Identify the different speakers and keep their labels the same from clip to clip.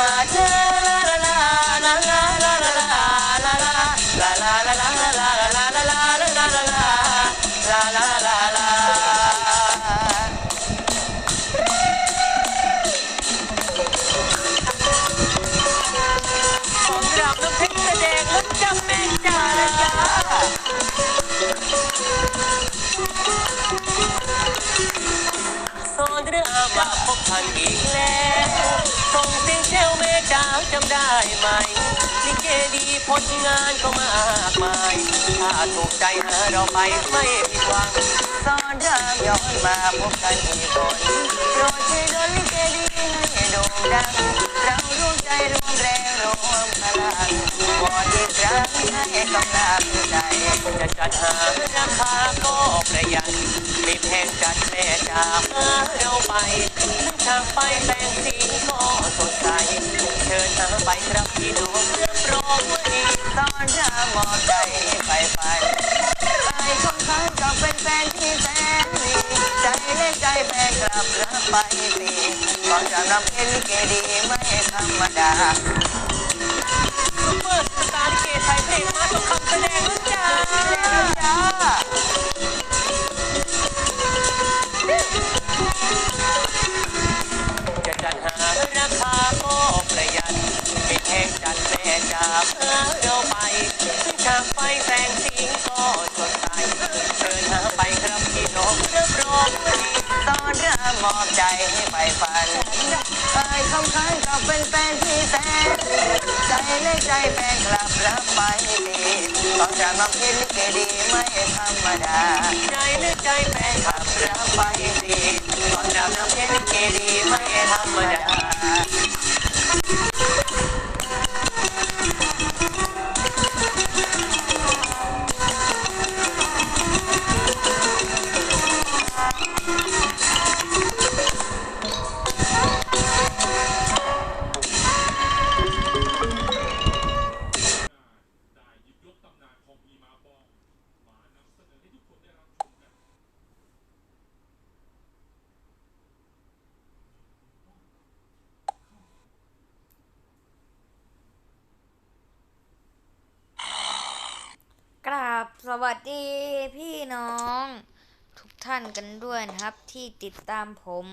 Speaker 1: my time. พบท่านอีกแล้วส่งเสียงเชลเมจ้าจำได้ไหมลิเกดีผลงานก็มากมาย ถ้าถูกใจหาเราไปไม่ผิดหวังสอนรามย้อนมาพบกันอีกคนโปรดช่วยดนลิเกดีให้โด่งดัง ใจร่วมแรงรวมพลังวอนอีกครั้งให้กำลังใจจะจัดหาราคาก็ประหยัดมีเพลงจัดแม่จ๋าหาเราไปทั้งทางไปแต่งสีก็สดใสเชิญหาไปครับพี่น้องรับรอว่าดีตอนรามอใจให้ไปฝันไปของเขาก็เป็นแฟนที่แสน ใจเล่นใจแฟนกลับรับไปสิตอนรามรับเป็นลิเกดีไม่ธรรมดา ตองจะมอบเพลงลิเกดีไม่ธรรมดาใจเล็กใจแม่ขับรับไปดีตองจะมอบเพลงลิเกดีไม่ธรรมดา
Speaker 2: สวัสดีพี่น้อง ทุกท่านกันด้วยนะครับที่ติดตามผม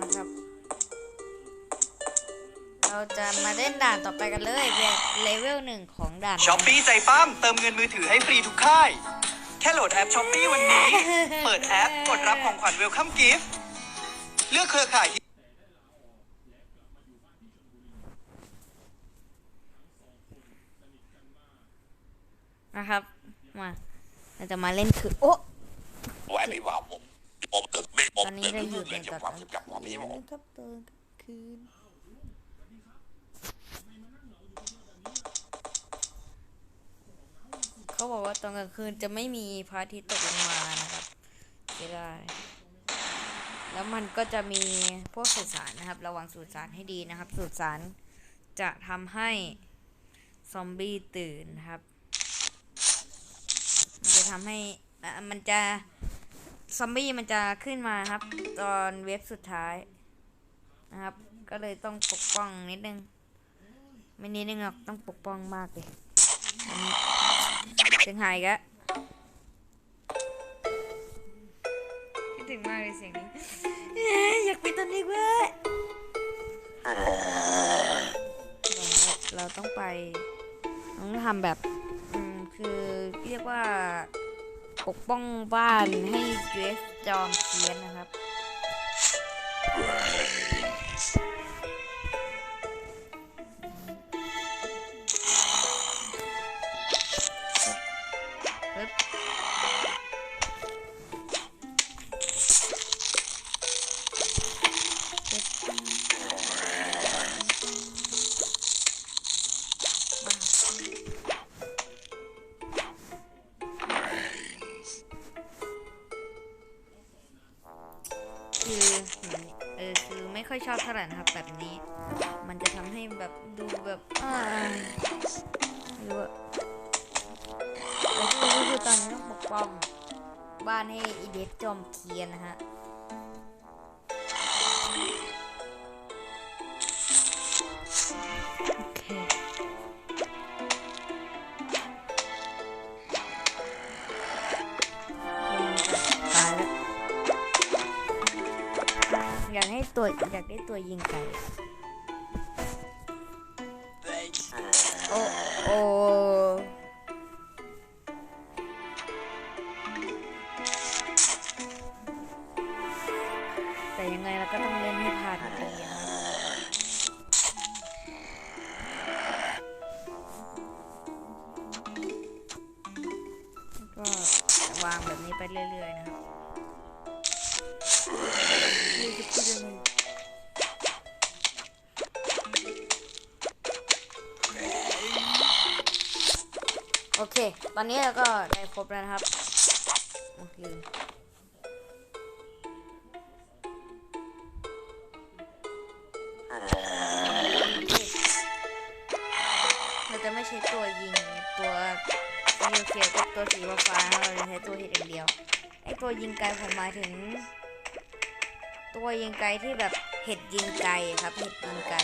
Speaker 2: นะครับ เราจะมาเล่นด่านต่อไปกันเลยแบบเลเวลหนึ่งของด่าน
Speaker 3: ช้อปปี้ใจปั้มเติมเงินมือถือให้ฟรีทุกค่าย แค่โหลดแอปช้อปปี้วันนี้ เปิดแอปกดรับของขวัญเวลคัมกิฟต์เลือกเครือข่ายที่
Speaker 2: นะครับ มาเราจะมาเล่นคือ โอ้
Speaker 4: ไว้ไม่ว่าผมผมตึกไม่ผม
Speaker 2: อนนี้
Speaker 4: ตึก
Speaker 2: เราอยู่
Speaker 4: เรื่
Speaker 2: ใน
Speaker 4: อง
Speaker 2: ตอน
Speaker 4: ความสุขกับความมีผม
Speaker 2: ครับตอนคืนเขาบอกว่าตอนกลางคืนจะไม่มีพระอาทิตย์ตกลงมานะครับเสียดายแล้วมันก็จะมีพวกสื่อสารนะครับ ระวังสื่อสารให้ดีนะครับสื่อสารจะทำให้ซอมบี้ตื่นนะครับ ทำให้อะมันจะซอมบี้มันจะขึ้นมาครับ ตอนเว็บสุดท้ายนะครับ ก็เลยต้องปกป้องนิดนึง ไม่นิดนึงหรอกต้องปกป้องมากเลยอันนี้เสียงหายอีกแล้วคิดถึงมากเลยเสียงนี้เอ้ยอยากปิดตอนนี้เว้ยเราต้องไป ต้องทำแบบอืม คือเรียกว่าปกป้องบ้านให้เจสจอมเทียนนะครับ ไหร่นะครับแบบนี้ มันจะทำให้แบบดูแบบอ่าไม่รู้อะแต่ที่รู้คือตอนนี้ต้องปกป้องบ้านให้อีเดฟจอมเทียนนะฮะ ตัวอยากได้ตัวยิงไก่โอ้โอ้ โอเค ตอนนี้เราก็ได้ครบแล้วนะครับโอ้ลืมเราจะไม่ใช้ตัวยิงตัวยิงเขียวกับตัวสีฟ้าเราจะใช้ตัวเห็ดอย่างเดียว ไอตัวยิงไกลผมหมายถึง ตัวยิงไกลที่แบบเห็ดยิงไกลครับ เห็ดยิงไกล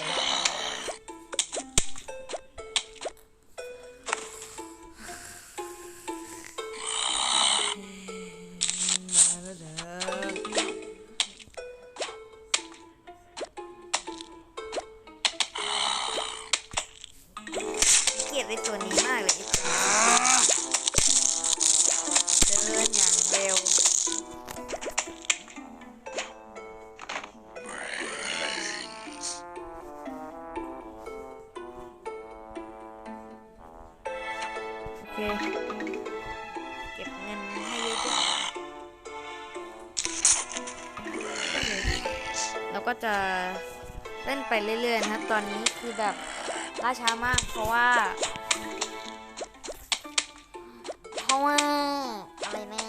Speaker 2: คือแบบล่าช้ามาก เพราะว่า เพราะว่าอะไรนะ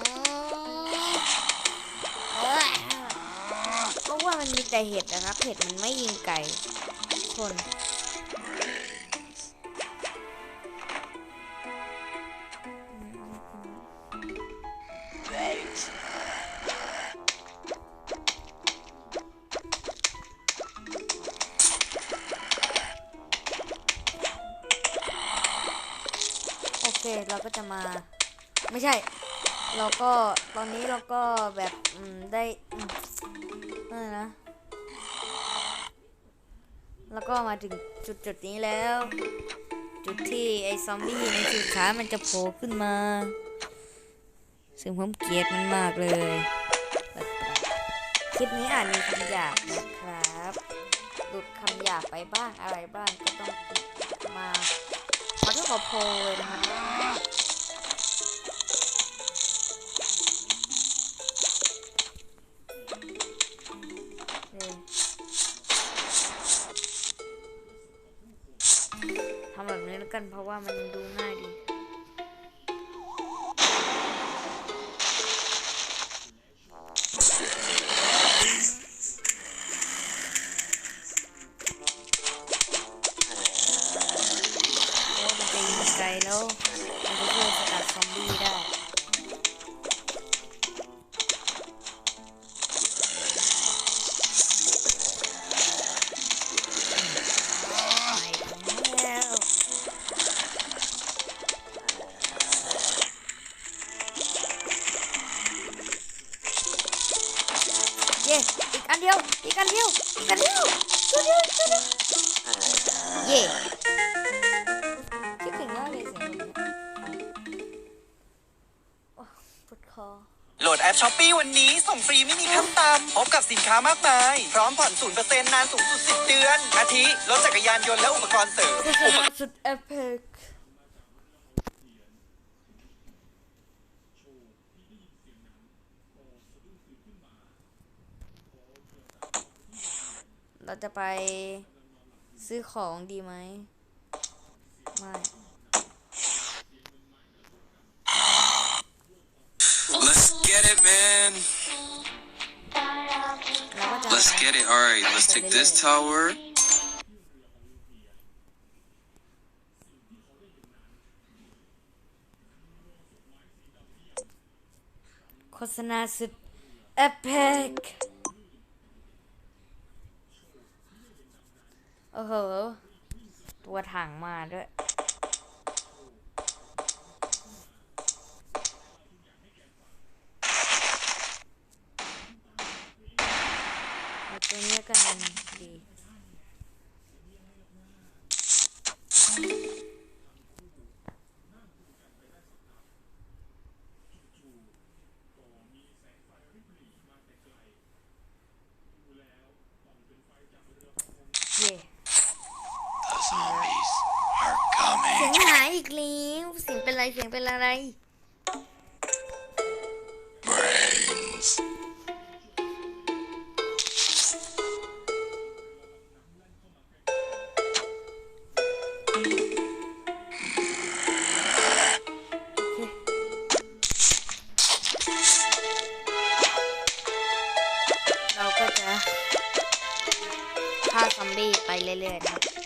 Speaker 2: เพราะว่ามันมีแต่เห็ดนะครับ เห็ดมันไม่ยิงไก่คน ใช่ เราก็ตอนนี้เราก็แบบได้อืมอนะ แล้วก็มาถึงจุดจุดนี้แล้ว จุดที่ไอ้ซอมบี้ในสุดท้ามันจะโผล่ขึ้นมา ซึ่งผมเกลียดมันมากเลยคลิปนี้อาจมีคำหยาบนะครับหลุดคำหยาบไปบ้างอะไรบ้างก็ต้องมาขอโทษขอโพยเลยนะครับ แล้ ช้อปปี้วั
Speaker 3: นนี้ส่งฟรีไม่มีขั้นต่ำพบกับสินค้ามากมาย พร้อมผ่อน0%นเปอร์เซ็นต์นานสูงสุด10เดือน อาทิรถจักรยานยนต์และอุปกรณ์เสริม
Speaker 2: สุดเอพิกเราจะไปซื้อของดีไหมไม่
Speaker 4: get it, man.
Speaker 5: Let's get it. All right, let's take this tower.
Speaker 2: Kosana is epic. Oh, hello. ตัวถังมาด้วย แกันดีเย่สียงหายอีกแล้วเสียงเป็นอะไรเสียงเป็นอะไร เราก็จะฆ่าซอมบี้ไปเรื่อยๆครับ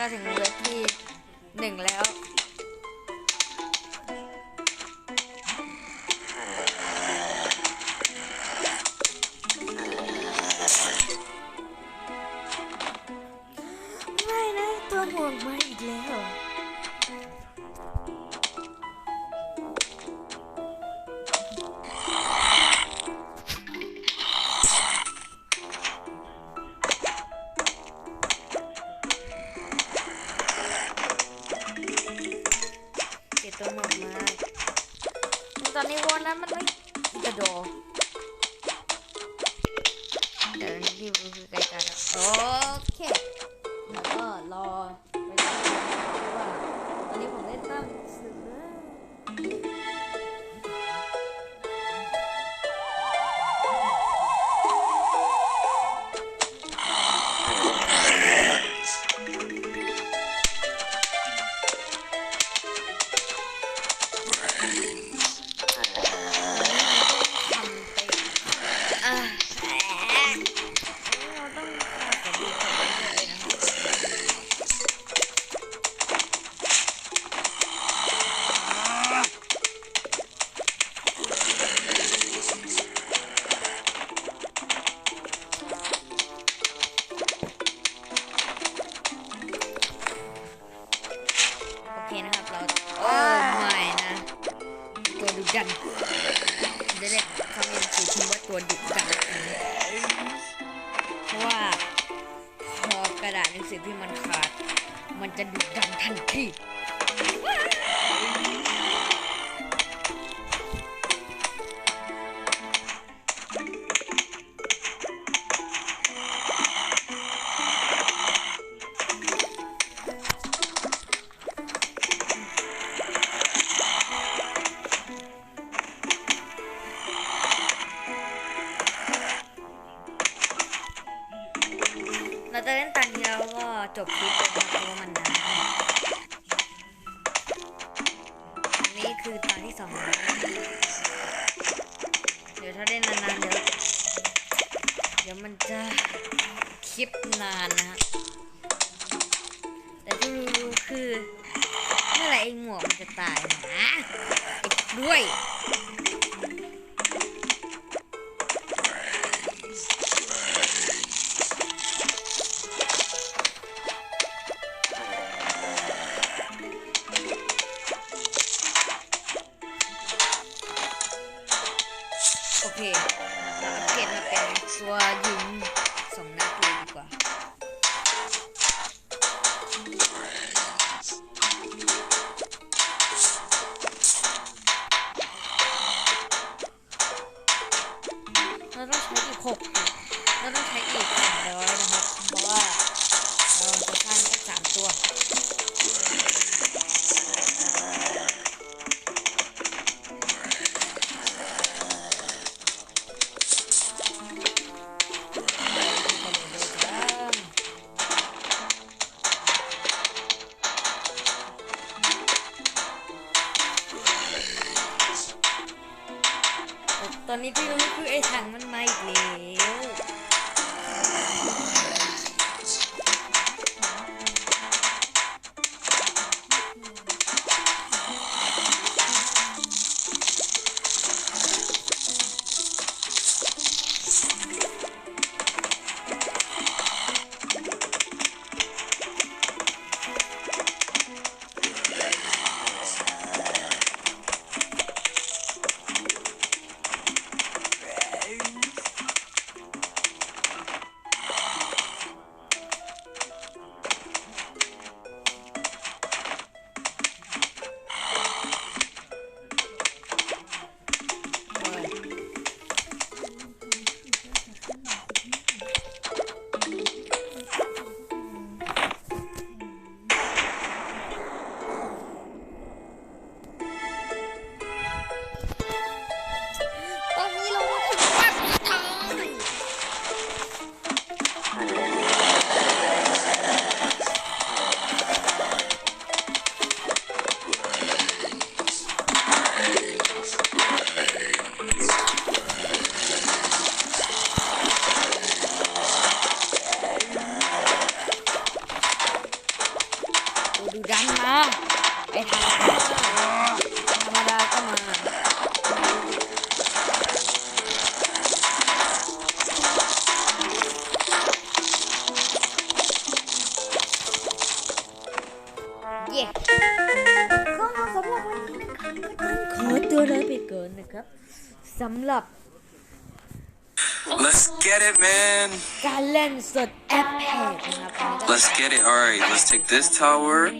Speaker 2: casa en
Speaker 4: abone olmayı
Speaker 2: ใสิ่งที่มันขาด มันจะดุดดังทันที คือตานที่สองเดี๋ยวถ้าเล่นนานๆเดี๋ยวเดี๋ยวมันจะคลิปนานนะแต่ที่รู้คือเมื่อไรไอหมวกมันจะตายนะด้วย ตอนนี้ที่รู้คือไอ้ถังมันไมาอีกแล้ว
Speaker 5: Let's take this tower.